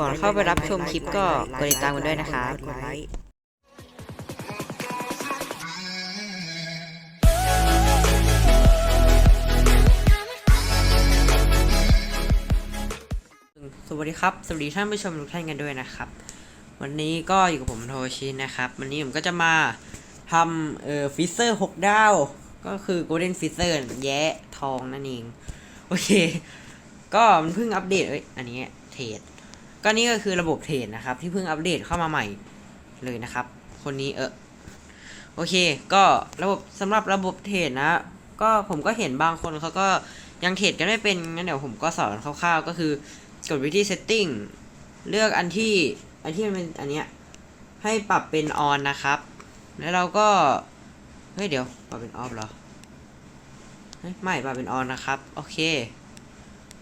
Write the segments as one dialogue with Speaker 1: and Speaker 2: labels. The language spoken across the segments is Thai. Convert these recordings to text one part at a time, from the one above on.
Speaker 1: ก่อนเข้าไปรับชมคลิปก็กดติดตามกันด้วยนะครับ
Speaker 2: กดไลค์
Speaker 1: สวัสดีครับ สวัสดีท่านผู้ชมทุกท่านกันด้วยนะครับ วันนี้ก็อยู่กับผมโทชินะครับ วันนี้ผมก็จะมาทำเอ่อฟิเซอร์6ดาว ก็คือโกลเด้นฟิเซอร์แย้ทองนั่นเอง โอเค ก็มันเพิ่งอัปเดตเอ้ยอันนี้เทรด ก็นี่ก็คือระบบเทรดนะครับ ที่เพิ่งอัปเดตเข้ามาใหม่เลยนะครับ คนนี้เออโอเค ก็ระบบสำหรับระบบเทรดนะ ก็ผมก็เห็นบางคนเขาก็ยังเทรดกันไม่เป็นงั้นเดี๋ยวผมก็สอนคร่าวๆก็คือกดไปที่ setting เลือกอันที่อันที่มันเป็นอันเนี้ยให้ปรับเป็น on นะครับ แล้วเราก็ เฮ้ยเดี๋ยว ปรับเป็น off เหรอไม่ปรับเป็น on นะครับ โอเค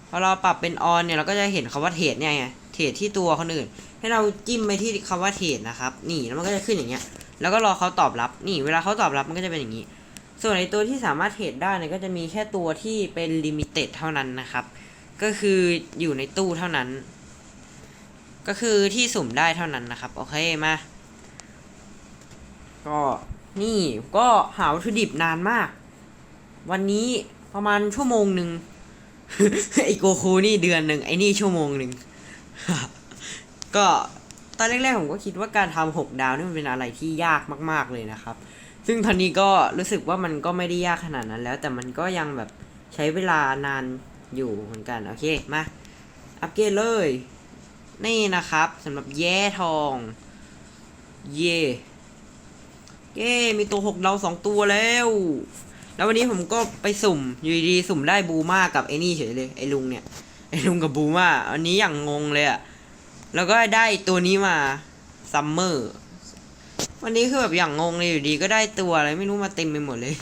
Speaker 1: พอเราปรับเป็น on เนี่ยเราก็จะเห็นคำว่าเทรดเนี่ยไง เทรดที่ตัวคนอื่น ให้เราจิ้มไปที่คำว่าเทรดนะครับ นี่แล้วมันก็จะขึ้นอย่างเงี้ย แล้วก็รอเขาตอบรับ นี่เวลาเขาตอบรับมันก็จะเป็นอย่างนี้ ส่วนในตัวที่สามารถเทรดได้เนี่ยก็จะมีแค่ตัวที่เป็นลิมิเต็ดเท่านั้นนะครับ ก็คืออยู่ในตู้เท่านั้น ก็คือที่สุ่มได้เท่านั้นนะครับ โอเคมา ก็นี่ก็หาวัตถุดิบนานมาก วันนี้ประมาณชั่วโมงหนึ่งไอโกคูนี่เดือนหนึ่งไอนี่ชั่วโมงหนึ่ง ก็ตอนแรกๆผมก็คิดว่าการทำหกดาวนี่มันเป็นอะไรที่ยากมาก ๆเลยนะครับ ซึ่งตอนนี้ก็รู้สึกว่ามันก็ไม่ได้ยากขนาดนั้นแล้ว แต่มันก็ยังแบบใช้เวลานานอยู่เหมือนกัน โอเค มา อัปเกรดเลย นี่นะครับสำหรับแย่ทอง เย่เย่มีตัวหกดาวสองตัวแล้ว แล้ววันนี้ผมก็ไปสุ่ม อยู่ดีๆสุ่มได้บูมากับไอ้นี่เฉยเลย ไอ้ลุงเนี่ย ไอ้ลุงกับบูมาอันนี้อย่างงงเลยอะแล้วก็ได้ตัวนี้มาซัมเมอร์วันนี้คือแบบอย่างงงเลยอยู่ดีก็ได้ตัวอะไรไม่รู้มาเต็มไปหมดเลย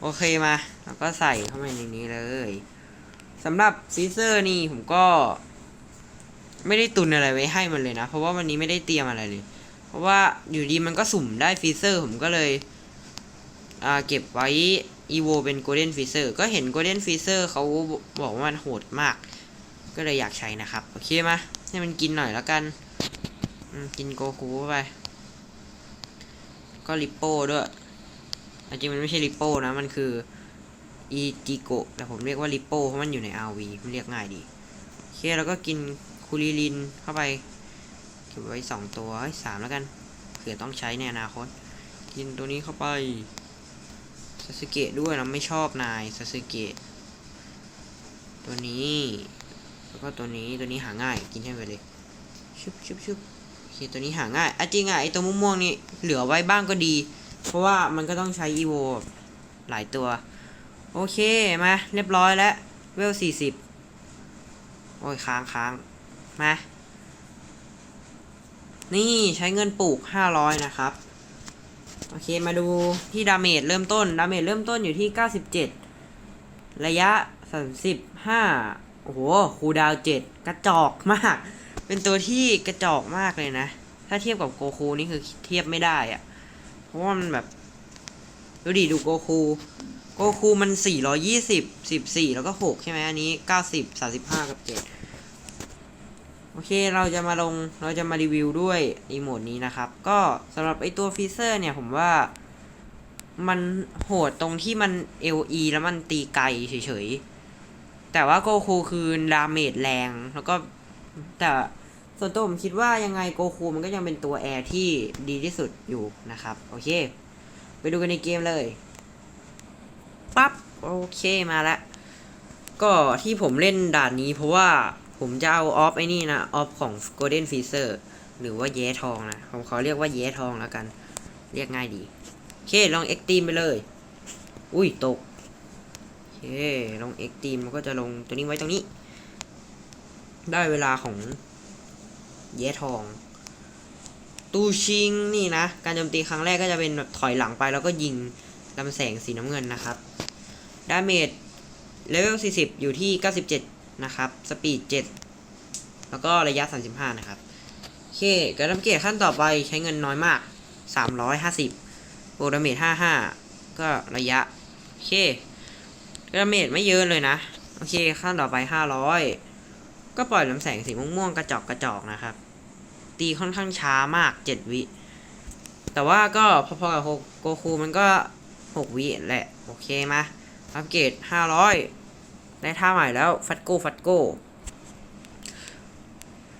Speaker 1: โอเคมาแล้วก็ใส่เข้าไปในนี้เลยสำหรับซีเซอร์นี่ผมก็ ไม่ได้ตุนอะไรไว้ให้มันเลยนะ เพราะว่าวันนี้ไม่ได้เตรียมอะไรเลย เพราะว่าอยู่ดีมันก็สุ่มได้ฟีเซอร์ผมก็เลยอ่าเก็บไว้อีโวเป็นโกลเด้นฟีเซอร์ก็เห็นโกลเด้นฟีเซอร์เขาบอกว่ามันโหดมาก ก็เลยอยากใช้นะครับ โอเคมาให้มันกินหน่อยแล้วกันกินโกคูเข้าไป ก็ลิปโป้ด้วยจริงมันไม่ใช่ลิปโป้นะ มันคืออีจิโกแต่ผมเรียกว่าลิปโป้เพราะมันอยู่ใน RV มันเรียกง่ายดีโอเคแล้วก็กินคูลิลินเข้าไปเก็บไว้สองตัวเฮ้ยสามแล้วกันเผื่อต้องใช้ในอนาคต กินตัวนี้เข้าไปซาสึเกะด้วยเราไม่ชอบนายซาสึเกะตัวนี้ แล้วก็ตัวนี้ตัวนี้หาง่ายกินให้ไปเลยชุบชุบชุบโอเคตัวนี้หาง่ายอะจริงอะไอตัวม่วงๆนี่เหลือไว้บ้างก็ดี เพราะว่ามันก็ต้องใช้อีโวหลายตัว โอเคมาเรียบร้อยแล้วเวลสี่สิบโอ้ยค้างค้างมานี่ใช้เงินปลูกห้าร้อยนะครับ โอเคมาดูที่ดาเมจเริ่มต้น ดาเมจเริ่มต้นอยู่ที่เก้าสิบเจ็ดระยะสามสิบห้า อ้โหคูดาวเจ็ดกระจอกมาก เป็นตัวที่กระจอกมากเลยนะ ถ้าเทียบกับโกคูนี่คือเทียบไม่ได้อะเพราะว่ามันแบบ ดูดิดูโกคูโกคูมันสี่ร้อยี่สิบสิบสี่แล้วก็หกใช่ไหมอันนี้เก้าสิบสามสิบห้ากับเจ็ดโอเคเราจะมาลงเราจะมารีวิวด้วยอีโมดนี้นะครับ ก็สำหรับไอตัวฟีเซอร์เนี่ยผมว่ามันโหดตรงที่มัน LE แล้วมันตีไกลเฉยๆ แต่ว่าโกคูคือดาเมจแรง แล้วก็แต่ส่วนตัวผมคิดว่ายังไงโกคูมันก็ยังเป็นตัวแอร์ที่ดีที่สุดอยู่นะครับ โอเค ไปดูกันในเกมเลยปั๊บโอเคมาแล้วก็ที่ผมเล่นด่านนี้เพราะว่าผมจะเอาออฟไอ้นี่นะออฟของ Golden Freezer หรือว่าแย้ทองนะ ผมขอเรียกว่าแย้ทองแล้วกัน เรียกง่ายดี โอเค ลองเอ็กตีมไปเลย อุ้ยตก เค ลงเอ็กตีมมันก็จะลงตัวนี้ไว้ตรงนี้ ได้เวลาของแยทอง ตูชิงนี่นะ การโจมตีครั้งแรกก็จะเป็นแบบถอยหลังไปแล้วก็ยิงลำแสงสีน้ำเงินนะครับ ดาเมจเลเวล 40 อยู่ที่ 97 นะครับ สปีด 7 แล้วก็ระยะ 35 นะครับ โอเค การอัปเกรขั้นต่อไปใช้เงินน้อยมาก 350โบดาเมจ55 ก็ระยะ โอเค ดาเมจไม่เยอะเลยนะ โอเคขั้นต่อไป 500 ก็ปล่อยลำแสงสีม่วงๆกระจอกกระจอกนะครับ ตีค่อนข้างช้ามากเจ็ดวิ แต่ว่าก็พอๆกับโกคูมันก็หกวิแหละ โอเคมาอัปเกรดห้าร้อยได้ท่าใหม่แล้ว ฟัตโก้ฟัตโก้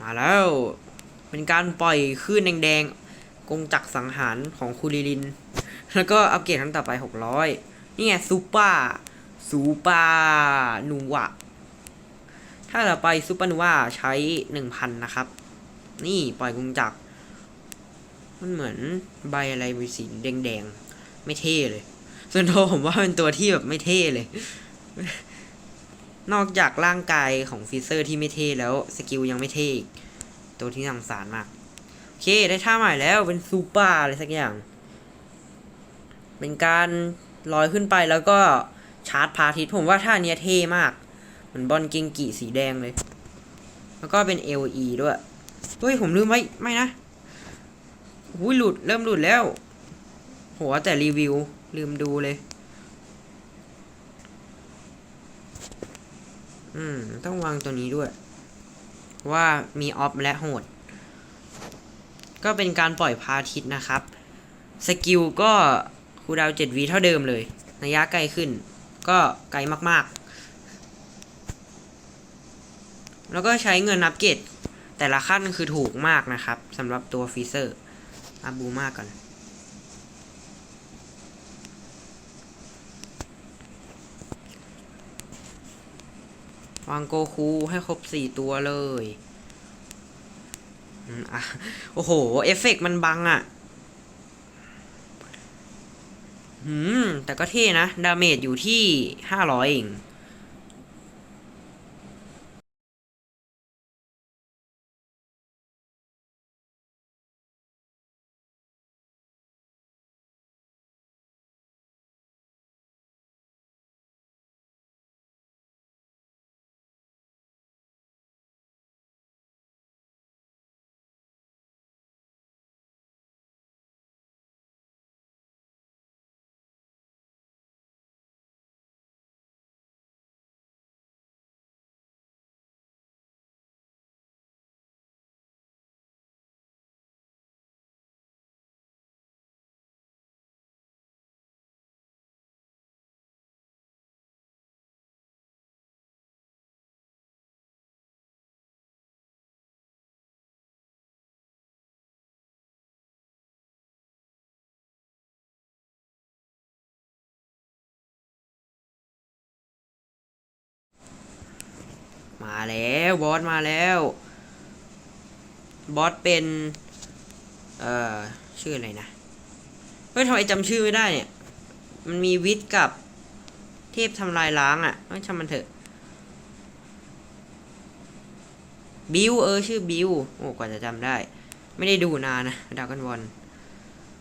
Speaker 1: มาแล้ว เป็นการปล่อยคลื่นแดงๆ กงจักรสังหารของคูริลิน แล้วก็อัปเกรดครั้งต่อไปหกร้อยนี่ไงซูเปอร์ ซูเปอร์นูวะถ้าต่อไปซูเปอร์นูวาใช้หนึ่งพันนะครับ นี่ปล่อยกุงจัก มันเหมือนใบอะไรมีสีแดงๆ ไม่เท่เลย ส่วนตัวผมว่าเป็นตัวที่แบบไม่เท่เลย นอกจากร่างกายของฟีเซอร์ที่ไม่เท่แล้ว สกิลยังไม่เท่ตัวที่น่าสงสารมาก โอเค ได้ท่าใหม่แล้วเป็นซูเปอร์อะไรสักอย่าง เป็นการลอยขึ้นไปแล้วก็ ชาร์จพาทิตผมว่าท่าเนี้ยเท่มากเหมือนบอลเกงกีสีแดงเลย แล้วก็เป็น LE ด้วยเฮ้ยผมลืมไว้ไม่นะอุ้ยหลุดเริ่มหลุดแล้วโหแต่รีวิว ลืมดูเลย อืม ต้องวางตัวนี้ด้วย ว่ามีออฟและโหด ก็เป็นการปล่อยพาทิตนะครับ สกิลก็คูดาวน์7วีเท่าเดิมเลย ระยะไกลขึ้น ก็ไกลมากๆ แล้วก็ใช้เงินนับเกตแต่ละขั้นคือถูกมากนะครับสำหรับตัวฟีเซอร์อาบูมากก่อนวางโกคูให้ครบสี่ตัวเลยอืมอะโอ้โห เอฟเฟกต์มันบังอะ่ะ หืม แต่ก็เท่นะ ดาเมจอยู่ที่ห้าร้อยเอง มาแล้วบอสมาแล้วบอสเป็น เอ่อ ชื่ออะไรนะเฮ้ยทำไมจำชื่อไม่ได้เนี่ย มันมีวิทย์กับเทพทำลายล้างอะ่ะเฮ้ยช่างมันเถอะ บิวเออ ชื่อบิวโอ้กว่าจะจำได้ ไม่ได้ดูนานนะดากันวอน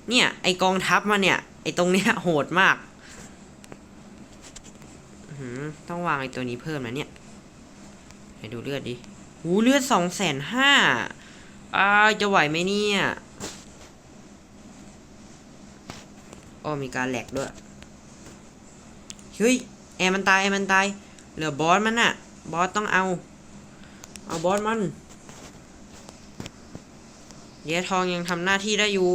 Speaker 1: เนี่ย ไอกองทัพมาเนี่ย ไอตรงเนี้ยโหดมาก ต้องวางไอตัวนี้เพิ่มนะเนี่ย ให้ดูเลือดดิหูเลือดสองแสนห้าอ้าวจะไหวไหมเนี่ยอ้อมีการแหลกด้วย เฮ้ย แอร์มันตาย แอร์มันตาย เหลือบอสมันน่ะบอสต้องเอา เอาบอสมันเยทองยังทำหน้าที่ได้อยู่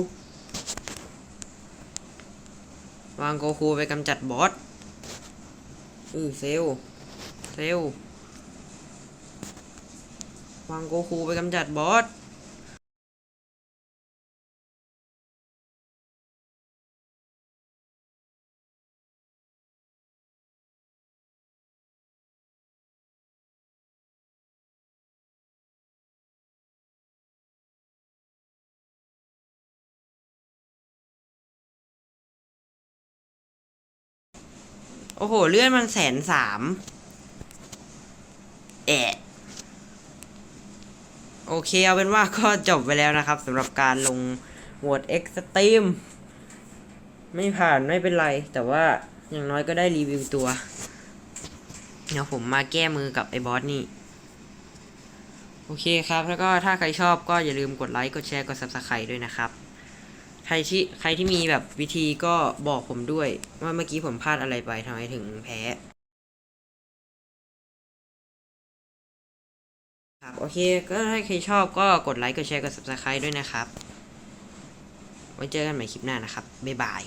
Speaker 1: วางโกคูไปกำจัดบอส อือเซลลเซลล วางโกคูไปกำจัดบอสโอ้โห เลื่อนมันแสนสาม แอะ โอเคเอาเป็นว่าก็จบไปแล้วนะครับสำหรับการลงโหมด Extreme ไม่ผ่านไม่เป็นไร แต่ว่าอย่างน้อยก็ได้รีวิวตัว เดี๋ยวผมมาแก้มือกับไอ้บอสนี่ โอเคครับ แล้วก็ถ้าใครชอบก็อย่าลืมกดไลค์ กดแชร์ กด Subscribe ด้วยนะครับ ใครที่ใครที่มีแบบวิธีก็บอกผมด้วย ว่าเมื่อกี้ผมพลาดอะไรไปทำไมถึงแพ้ โอเค ก็ถ้าใครชอบก็กดไลค์ กดแชร์ กด subscribe ด้วยนะครับ ไว้เจอกันใหม่คลิปหน้านะครับ บ๊ายบาย